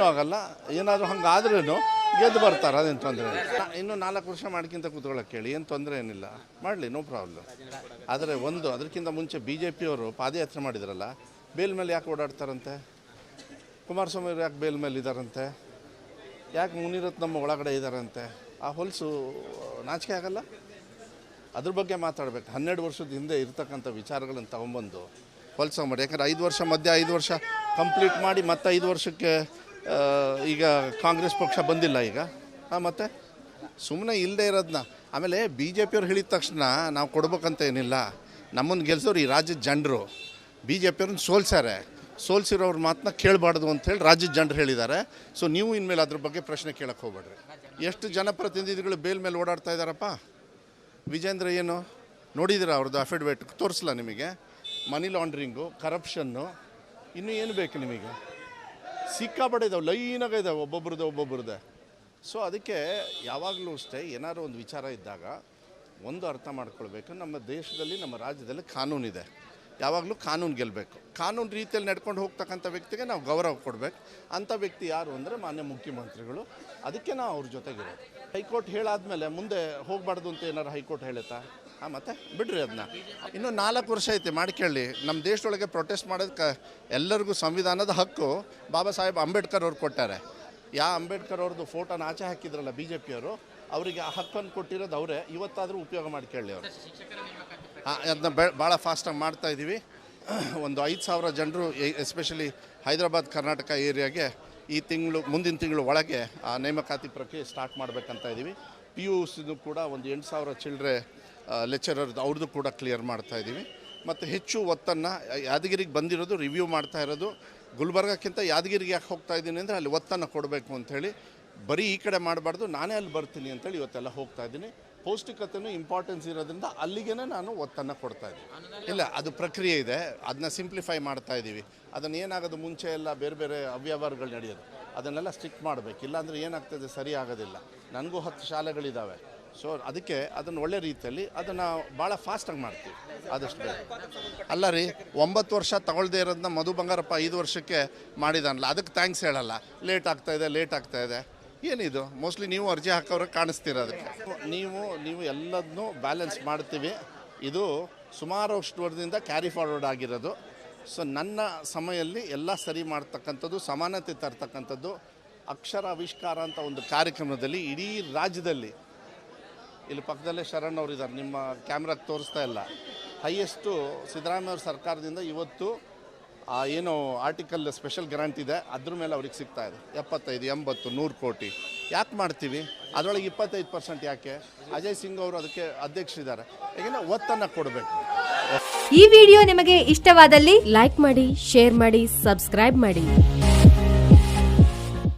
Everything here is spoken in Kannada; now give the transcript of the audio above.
ಏನೂ ಆಗಲ್ಲ. ಏನಾದರೂ ಹಂಗಾದ್ರೂ ಗೆದ್ದು ಬರ್ತಾರೆ, ಅದೇನು ತೊಂದರೆ ಇನ್ನು ನಾಲ್ಕು ವರ್ಷ ಮಾಡ್ಕಿಂತ ಕೂತ್ಕೊಳ್ಳೋಕೆ ಕೇಳಿ, ಏನು ತೊಂದರೆ ಏನಿಲ್ಲ. ಮಾಡಲಿ ನೋ ಪ್ರಾಬ್ಲಮ್ ಆದರೆ ಒಂದು, ಅದಕ್ಕಿಂತ ಮುಂಚೆ ಬಿ ಜೆ ಪಿಯವರು ಪಾದಯಾತ್ರೆ ಮಾಡಿದ್ರಲ್ಲ, ಬೇಲ್ ಮೇಲೆ ಯಾಕೆ ಓಡಾಡ್ತಾರಂತೆ? ಕುಮಾರಸ್ವಾಮಿ ಅವ್ರು ಯಾಕೆ ಬೇಲ್ ಮೇಲೆ ಇದ್ದಾರಂತೆ ಯಾಕೆ ಮುನಿರತ್ನಮ್ಮ ಒಳಗಡೆ ಇದ್ದಾರಂತೆ ಆ ಹೊಲಸು ನಾಚಿಕೆ ಆಗಲ್ಲ? ಅದ್ರ ಬಗ್ಗೆ ಮಾತಾಡಬೇಕು. ಹನ್ನೆರಡು ವರ್ಷದ ಹಿಂದೆ ಇರತಕ್ಕಂಥ ವಿಚಾರಗಳನ್ನು ತೊಗೊಂಬಂದು ಹೊಲಸ ಮಾಡಿ. ಯಾಕಂದ್ರೆ ಐದು ವರ್ಷ ಮಧ್ಯೆ ಐದು ವರ್ಷ ಕಂಪ್ಲೀಟ್ ಮಾಡಿ ಮತ್ತೆ ಐದು ವರ್ಷಕ್ಕೆ ಈಗ ಕಾಂಗ್ರೆಸ್ ಪಕ್ಷ ಬಂದಿಲ್ಲ ಈಗ. ಹಾಂ ಮತ್ತೆ? ಸುಮ್ಮನೆ ಇಲ್ಲದೆ ಇರೋದನ್ನ ಆಮೇಲೆ ಬಿ ಜೆ ಪಿಯವ್ರು ಹೇಳಿದ ತಕ್ಷಣ ನಾವು ಕೊಡ್ಬೇಕಂತ ಏನಿಲ್ಲ. ನಮ್ಮನ್ನು ಗೆಲ್ಸೋರು ಈ ರಾಜ್ಯದ ಜನರು. B J ಪಿಯವ್ರನ್ನ ಸೋಲ್ಸ್ಯಾರೆ. ಸೋಲ್ಸಿರೋರ ಮಾತನ್ನ ಕೇಳಬಾರ್ದು ಅಂತೇಳಿ ರಾಜ್ಯದ ಜನರು ಹೇಳಿದ್ದಾರೆ. ಸೊ ನೀವು ಇನ್ಮೇಲೆ ಅದ್ರ ಬಗ್ಗೆ ಪ್ರಶ್ನೆ ಕೇಳಕ್ಕೆ ಹೋಗ್ಬೇಡ್ರಿ. ಎಷ್ಟು ಜನಪ್ರತಿನಿಧಿಗಳು ಬೇಲ್ ಮೇಲೆ ಓಡಾಡ್ತಾ ಇದ್ದಾರಪ್ಪ? ವಿಜೇಂದ್ರ ಏನು? ನೋಡಿದಿರ ಅವ್ರದ್ದು ಅಫಿಡವಿಟ್ ತೋರಿಸಲ್ಲ ನಿಮಗೆ? ಮನಿ ಲಾಂಡ್ರಿಂಗು ಕರಪ್ಷನ್ನು ಇನ್ನೂ ಏನು ಬೇಕು ನಿಮಗೆ? ಸಿಕ್ಕಾಪಟ್ಟೆ ಇದಾವೆ, ಲೈನಾಗ ಇದಾವೆ, ಒಬ್ಬೊಬ್ರದ್ದು ಒಬ್ಬೊಬ್ರದ್ದೆ. ಸೊ ಅದಕ್ಕೆ ಯಾವಾಗಲೂ ಅಷ್ಟೇ ಏನಾದ್ರು ಒಂದು ವಿಚಾರ ಇದ್ದಾಗ ಒಂದು ಅರ್ಥ ಮಾಡ್ಕೊಳ್ಬೇಕು, ನಮ್ಮ ದೇಶದಲ್ಲಿ, ನಮ್ಮ ರಾಜ್ಯದಲ್ಲಿ ಕಾನೂನಿದೆ ಯಾವಾಗಲೂ ಕಾನೂನು ಗೆಲ್ಲಬೇಕು ಕಾನೂನು ರೀತಿಯಲ್ಲಿ ನಡ್ಕೊಂಡು ಹೋಗ್ತಕ್ಕಂಥ ವ್ಯಕ್ತಿಗೆ ನಾವು ಗೌರವ ಕೊಡಬೇಕು. ಅಂಥ ವ್ಯಕ್ತಿ ಯಾರು ಅಂದರೆ ಮಾನ್ಯ ಮುಖ್ಯಮಂತ್ರಿಗಳು. ಅದಕ್ಕೆ ನಾವು ಅವ್ರ ಜೊತೆಗಿರೋದು. ಹೈಕೋರ್ಟ್ ಹೇಳಾದ್ಮೇಲೆ ಮುಂದೆ ಹೋಗಬಾರ್ದು ಅಂತ ಏನಾರು ಹೈಕೋರ್ಟ್ ಹೇಳುತ್ತಾ? ಹಾಂ, ಮತ್ತೆ? ಬಿಡ್ರಿ ಅದನ್ನ ಇನ್ನೂ ನಾಲ್ಕು ವರ್ಷ ಐತಿ ಮಾಡ್ಕೊಳ್ಳಿ ನಮ್ಮ ದೇಶದೊಳಗೆ ಪ್ರೊಟೆಸ್ಟ್ ಮಾಡೋದಕ್ಕೆ ಎಲ್ಲರಿಗೂ ಸಂವಿಧಾನದ ಹಕ್ಕು. ಬಾಬಾ ಸಾಹೇಬ್ ಅಂಬೇಡ್ಕರ್ ಅವ್ರು ಕೊಟ್ಟಾರೆ. ಯಾ ಅಂಬೇಡ್ಕರ್ ಅವ್ರದ್ದು ಫೋಟೋನ ಆಚೆ ಹಾಕಿದ್ರಲ್ಲ ಬಿ ಜೆ ಪಿಯವರು ಅವರಿಗೆ ಆ ಹಕ್ಕನ್ನು ಕೊಟ್ಟಿರೋದು ಅವರೇ. ಇವತ್ತಾದರೂ ಉಪಯೋಗ ಮಾಡ್ಕೊಳ್ಳಿ ಅವರು. ಅದನ್ನ ಬೆ ಭಾಳ ಫಾಸ್ಟಾಗಿ ಮಾಡ್ತಾ ಇದ್ದೀವಿ ಒಂದು ಐದು ಸಾವಿರ ಜನರು ಎಸ್ಪೆಷಲಿ ಹೈದರಾಬಾದ್, ಕರ್ನಾಟಕ ಏರಿಯಾಗೆ ಈ ತಿಂಗಳು, ಮುಂದಿನ ತಿಂಗಳು ಒಳಗೆ ಆ ನೇಮಕಾತಿ ಪ್ರಕ್ರಿಯೆ ಸ್ಟಾರ್ಟ್ ಮಾಡಬೇಕಂತ ಇದ್ದೀವಿ ಪಿ ಯು ಕೂಡ ಒಂದು ಎಂಟು ಸಾವಿರ ಚಿಲ್ಡ್ರೆ ಲೆಕ್ಚರರ್ದು ಅವ್ರದ್ದು ಕೂಡ ಕ್ಲಿಯರ್ ಮಾಡ್ತಾ ಇದ್ದೀವಿ. ಮತ್ತು ಹೆಚ್ಚು ಒತ್ತನ್ನು ಯಾದಗಿರಿಗೆ ಬಂದಿರೋದು ರಿವ್ಯೂ ಮಾಡ್ತಾ ಇರೋದು. ಗುಲ್ಬರ್ಗಕ್ಕಿಂತ ಯಾದಗಿರಿಗೆ ಯಾಕೆ ಹೋಗ್ತಾ ಇದ್ದೀನಿ ಅಂದರೆ ಅಲ್ಲಿ ಒತ್ತನ್ನು ಕೊಡಬೇಕು ಅಂಥೇಳಿ ಬರೀ ಈ ಕಡೆ ಮಾಡಬಾರ್ದು, ನಾನೇ ಅಲ್ಲಿ ಬರ್ತೀನಿ ಅಂತೇಳಿ ಇವತ್ತೆಲ್ಲ ಹೋಗ್ತಾ ಇದ್ದೀನಿ. ಪೌಷ್ಟಿಕತೆನೂ ಇಂಪಾರ್ಟೆನ್ಸ್ ಇರೋದ್ರಿಂದ ಅಲ್ಲಿಗೇ ನಾನು ಒತ್ತನ್ನು ಕೊಡ್ತಾ ಇದ್ದೀನಿ. ಇಲ್ಲ, ಅದು ಪ್ರಕ್ರಿಯೆ ಇದೆ. ಅದನ್ನ ಸಿಂಪ್ಲಿಫೈ ಮಾಡ್ತಾ ಇದ್ದೀವಿ. ಅದನ್ನು ಏನಾಗೋದು ಮುಂಚೆ ಎಲ್ಲ ಬೇರೆ ಬೇರೆ ಅವ್ಯವಹಾರಗಳು ನಡೆಯೋದು. ಅದನ್ನೆಲ್ಲ ಸ್ಟಿಕ್ ಮಾಡಬೇಕು. ಇಲ್ಲಾಂದರೆ ಏನಾಗ್ತದೆ? ಸರಿ ಆಗೋದಿಲ್ಲ. ನನಗೂ ಹತ್ತು ಶಾಲೆಗಳಿದ್ದಾವೆ ಸೊ ಅದಕ್ಕೆ ಅದನ್ನು ಒಳ್ಳೆ ರೀತಿಯಲ್ಲಿ ಅದನ್ನು ಭಾಳ ಫಾಸ್ಟಾಗಿ ಮಾಡ್ತೀವಿ. ಆದಷ್ಟು ಬೇಗ. ಅಲ್ಲ ರೀ, ಒಂಬತ್ತು ವರ್ಷ ತಗೊಳ್ದೇ ಇರೋದನ್ನ ಮಧು ಬಂಗಾರಪ್ಪ ಐದು ವರ್ಷಕ್ಕೆ ಮಾಡಿದಾನಲ್ಲ, ಅದಕ್ಕೆ ಥ್ಯಾಂಕ್ಸ್ ಹೇಳಲ್ಲ. ಲೇಟ್ ಆಗ್ತಾ ಇದೆ ಲೇಟ್ ಆಗ್ತಾ ಇದೆ. ಏನಿದು? ಮೋಸ್ಟ್ಲಿ ನೀವು ಅರ್ಜಿ ಹಾಕೋರಿಗೆ ಕಾಣಿಸ್ತೀರ ಅದಕ್ಕೆ. ನೀವು ನೀವು ಎಲ್ಲದನ್ನೂ ಬ್ಯಾಲೆನ್ಸ್ ಮಾಡ್ತೀವಿ. ಇದು ಸುಮಾರು ಅಷ್ಟು ವರ್ಷದಿಂದ ಕ್ಯಾರಿ ಫಾರ್ವರ್ಡ್ ಆಗಿರೋದು. ಸೊ ನನ್ನ ಸಮಯಲ್ಲಿ ಎಲ್ಲ ಸರಿ ಮಾಡ್ತಕ್ಕಂಥದ್ದು, ಸಮಾನತೆ ತರ್ತಕ್ಕಂಥದ್ದು, ಅಕ್ಷರ ಆವಿಷ್ಕಾರ ಅಂತ ಒಂದು ಕಾರ್ಯಕ್ರಮದಲ್ಲಿ ಇಡೀ ರಾಜ್ಯದಲ್ಲಿ ಇಲ್ಲಿ ಪಕ್ಕದಲ್ಲೇ ಶರಣ್ ಅವರು ಇದ್ದಾರೆ ನಿಮ್ಮ ಕ್ಯಾಮ್ರಾಗೆ ತೋರಿಸ್ತಾ ಇಲ್ಲ. ಹೈಯೆಸ್ಟು ಸಿದ್ದರಾಮಯ್ಯ ಅವ್ರ ಸರ್ಕಾರದಿಂದ ಇವತ್ತು ಏನು ಆರ್ಟಿಕಲ್ ಸ್ಪೆಷಲ್ ಗ್ರಾಂಟ್ ಇದೆ. ಅದ್ರ ಮೇಲೆ ಅವ್ರಿಗೆ ಸಿಗ್ತಾ ಇದೆ. ಎಪ್ಪತ್ತೈದು, ಎಂಬತ್ತು, ನೂರು ಕೋಟಿ. ಯಾಕೆ ಮಾಡ್ತೀವಿ? ಅದರೊಳಗೆ ಇಪ್ಪತ್ತೈದು ಪರ್ಸೆಂಟ್ ಯಾಕೆ? ಅಜಯ್ ಸಿಂಗ್ ಅವರು ಅದಕ್ಕೆ ಅಧ್ಯಕ್ಷರಿದ್ದಾರೆ. ಯಾಕೆಂದರೆ ಒತ್ತನ್ನು ಕೊಡಬೇಕು. ಈ ವಿಡಿಯೋ ನಿಮಗೆ ಇಷ್ಟವಾದಲ್ಲಿ ಲೈಕ್ ಮಾಡಿ ಶೇರ್ ಮಾಡಿ ಸಬ್ಸ್ಕ್ರೈಬ್ ಮಾಡಿ.